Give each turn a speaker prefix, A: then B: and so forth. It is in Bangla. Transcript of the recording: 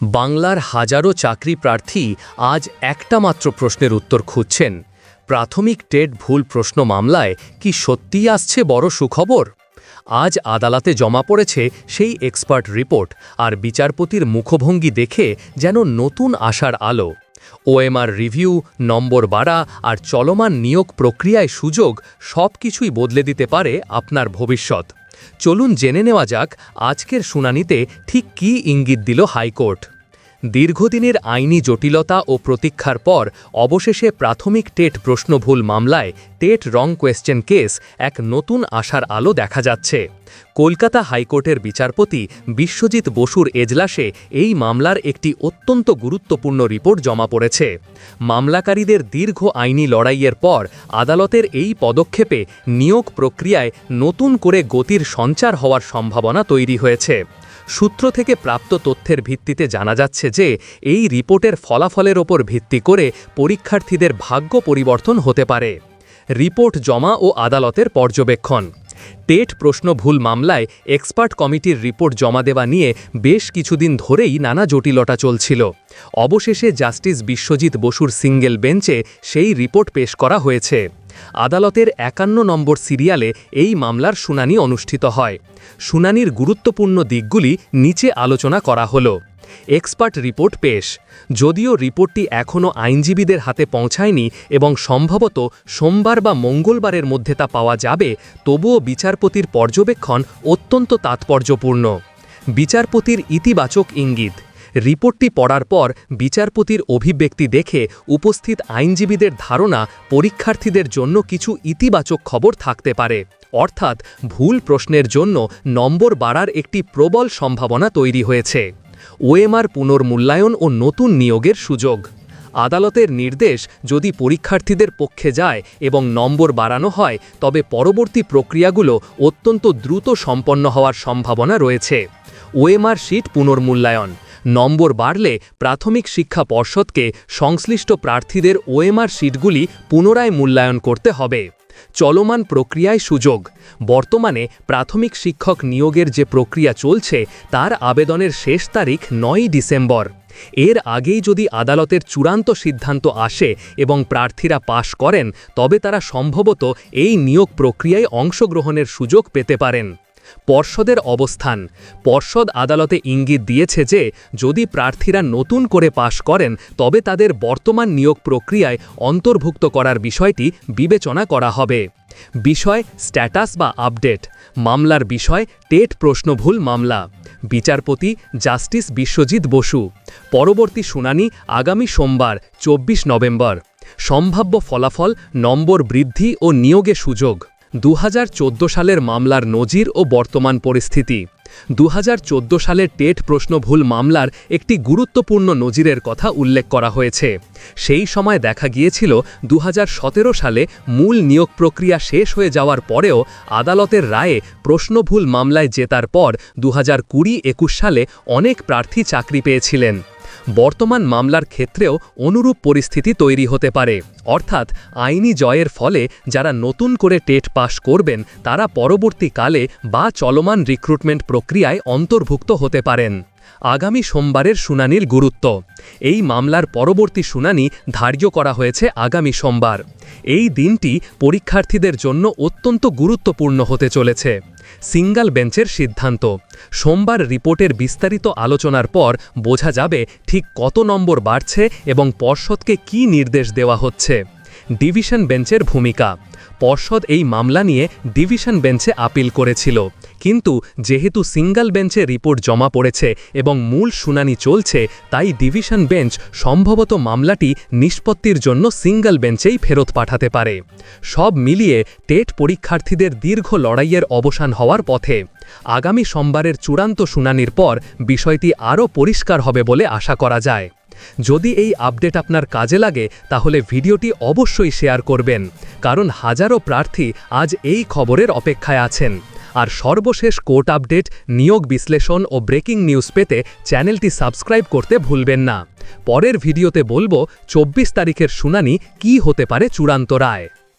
A: বাংলার হাজারো চাকরি প্রার্থী আজ একটা মাত্র প্রশ্নের উত্তর খুঁজছেন। প্রাথমিক টেট ভুল প্রশ্ন মামলায় কি সত্যিই আসছে বড় সুখবর? আজ আদালতে জমা পড়েছে সেই এক্সপার্ট রিপোর্ট আর বিচারপতির মুখভঙ্গি দেখে যেন নতুন আশার আলো। ওএমআর রিভিউ, নম্বর বাড়া আর চলমান নিয়োগ প্রক্রিয়ায় সুযোগ সব কিছুই বদলে দিতে পারে আপনার ভবিষ্যৎ। চলুন জেনে নেওয়া যাক আজকের শুনানিতে ঠিক কী ইঙ্গিত দিল হাইকোর্ট। দীর্ঘদিনের আইনি জটিলতা ও প্রতীক্ষার পর অবশেষে প্রাথমিক টেট প্রশ্নভুল মামলায় টেট রং কোয়েশ্চেন কেস এক নতুন আশার আলো দেখা যাচ্ছে। কলকাতা হাইকোর্টের বিচারপতি বিশ্বজিৎ বসুর এজলাসে এই মামলার একটি অত্যন্ত গুরুত্বপূর্ণ রিপোর্ট জমা পড়েছে। মামলাকারীদের দীর্ঘ আইনি লড়াইয়ের পর আদালতের এই পদক্ষেপে নিয়োগ প্রক্রিয়ায় নতুন করে গতির সঞ্চার হওয়ার সম্ভাবনা তৈরি হয়েছে। সূত্র থেকে প্রাপ্ত তথ্যের ভিত্তিতে জানা যাচ্ছে যে, এই রিপোর্টের ফলাফলের ওপর ভিত্তি করে পরীক্ষার্থীদের ভাগ্য পরিবর্তন হতে পারে। রিপোর্ট জমা ও আদালতের পর্যবেক্ষণ। টেট প্রশ্ন ভুল মামলায় এক্সপার্ট কমিটির রিপোর্ট জমা দেওয়া নিয়ে বেশ কিছুদিন ধরেই নানা জটিলতা চলছিল। অবশেষে জাস্টিস বিশ্বজিৎ বসুর সিঙ্গেল বেঞ্চে সেই রিপোর্ট পেশ করা হয়েছে। আদালতের একান্ন নম্বর সিরিয়ালে এই মামলার শুনানি অনুষ্ঠিত হয়। শুনানির গুরুত্বপূর্ণ দিকগুলি নিচে আলোচনা করা হলো। এক্সপার্ট রিপোর্ট পেশ। যদিও রিপোর্টটি এখনও আইনজীবীদের হাতে পৌঁছায়নি এবং সম্ভবত সোমবার বা মঙ্গলবারের মধ্যে তা পাওয়া যাবে, তবুও বিচারপতির পর্যবেক্ষণ অত্যন্ত তাৎপর্যপূর্ণ। বিচারপতির ইতিবাচক ইঙ্গিত। রিপোর্টটি পড়ার পর বিচারপতির অভিব্যক্তি দেখে উপস্থিত আইনজীবীদের ধারণা পরীক্ষার্থীদের জন্য কিছু ইতিবাচক খবর থাকতে পারে। অর্থাৎ ভুল প্রশ্নের জন্য নম্বর বাড়ার একটি প্রবল সম্ভাবনা তৈরি হয়েছে। ওএমআর পুনর্মূল্যায়ন ও নতুন নিয়োগের সুযোগ। আদালতের নির্দেশ, যদি পরীক্ষার্থীদের পক্ষে যায় এবং নম্বর বাড়ানো হয়, তবে পরবর্তী প্রক্রিয়াগুলো অত্যন্ত দ্রুত সম্পন্ন হওয়ার সম্ভাবনা রয়েছে। OMR sheet পুনর্মূল্যায়ন। নম্বর বাড়লে প্রাথমিক শিক্ষা পর্ষদকে সংশ্লিষ্ট প্রার্থীদের ওএমআর শিটগুলি পুনরায় মূল্যায়ন করতে হবে। চলমান প্রক্রিয়ায় সুযোগ। বর্তমানে প্রাথমিক শিক্ষক নিয়োগের যে প্রক্রিয়া চলছে, তার আবেদনের শেষ তারিখ নয়ই ডিসেম্বর। এর আগেই যদি আদালতের চূড়ান্ত সিদ্ধান্ত আসে এবং প্রার্থীরা পাশ করেন, তবে তারা সম্ভবত এই নিয়োগ প্রক্রিয়ায় অংশগ্রহণের সুযোগ পেতে পারেন। পর্ষদের অবস্থান। পর্ষদ আদালতে ইঙ্গিত দিয়েছে যে, যদি প্রার্থীরা নতুন করে পাশ করেন, তবে তাদের বর্তমান নিয়োগ প্রক্রিয়ায় অন্তর্ভুক্ত করার বিষয়টি বিবেচনা করা হবে। বিষয় স্ট্যাটাস বা আপডেট। মামলার বিষয় টেট প্রশ্নভুল মামলা। বিচারপতি জাস্টিস বিশ্বজিৎ বসু। পরবর্তী শুনানি আগামী সোমবার, চব্বিশ নভেম্বর। সম্ভাব্য ফলাফল, নম্বর বৃদ্ধি ও নিয়োগে সুযোগ। দু হাজার চোদ্দ সালের মামলার নজির ও বর্তমান পরিস্থিতি। দু সালের টেট প্রশ্ন ভুল মামলার একটি গুরুত্বপূর্ণ নজিরের কথা উল্লেখ করা হয়েছে। সেই সময় দেখা গিয়েছিল দু হাজার সতেরো সালে মূল নিয়োগ প্রক্রিয়া শেষ হয়ে যাওয়ার পরেও আদালতের রায়ে প্রশ্নভুল মামলায় জেতার পর দু হাজার সালে অনেক প্রার্থী চাকরি পেয়েছিলেন। বর্তমান মামলার ক্ষেত্রেও অনুরূপ পরিস্থিতি তৈরি হতে পারে। অর্থাৎ আইনি জয়ের ফলে যারা নতুন করে টেট পাশ করবেন, তারা পরবর্তীকালে বা চলমান রিক্রুটমেন্ট প্রক্রিয়ায় অন্তর্ভুক্ত হতে পারেন। আগামী সোমবারের শুনানির গুরুত্ব। এই মামলার পরবর্তী শুনানি ধার্য করা হয়েছে আগামী সোমবার। এই দিনটি পরীক্ষার্থীদের জন্য অত্যন্ত গুরুত্বপূর্ণ হতে চলেছে। সিঙ্গল বেঞ্চের সিদ্ধান্ত। সোমবার রিপোর্টের বিস্তারিত আলোচনার পর বোঝা যাবে ঠিক কত নম্বর বাড়ছে এবং পর্ষদকে কি নির্দেশ দেওয়া হচ্ছে। ডিভিশন বেঞ্চের ভূমিকা। পর্ষদ এই মামলা নিয়ে ডিভিশন বেঞ্চে আপিল করেছিল। কিন্তু যেহেতু সিঙ্গল বেঞ্চে রিপোর্ট জমা পড়েছে এবং মূল শুনানি চলছে, তাই ডিভিশন বেঞ্চ সম্ভবত মামলাটি নিষ্পত্তির জন্য সিঙ্গল বেঞ্চেই ফেরত পাঠাতে পারে। সব মিলিয়ে টেট পরীক্ষার্থীদের দীর্ঘ লড়াইয়ের অবসান হওয়ার পথে। আগামী সোমবারের চূড়ান্ত শুনানির পর বিষয়টি আরও পরিষ্কার হবে বলে আশা করা যায়। যদি এই আপডেট আপনার কাজে লাগে, তাহলে ভিডিওটি অবশ্যই শেয়ার করবেন, কারণ হাজারো প্রার্থী আজ এই খবরের অপেক্ষায় আছেন। আর সর্বশেষ কোর্ট আপডেট, নিয়োগ বিশ্লেষণ ও ব্রেকিং নিউজ পেতে চ্যানেলটি সাবস্ক্রাইব করতে ভুলবেন না। পরের ভিডিওতে বলব, চব্বিশ তারিখের শুনানি কি হতে পারে চূড়ান্ত রায়।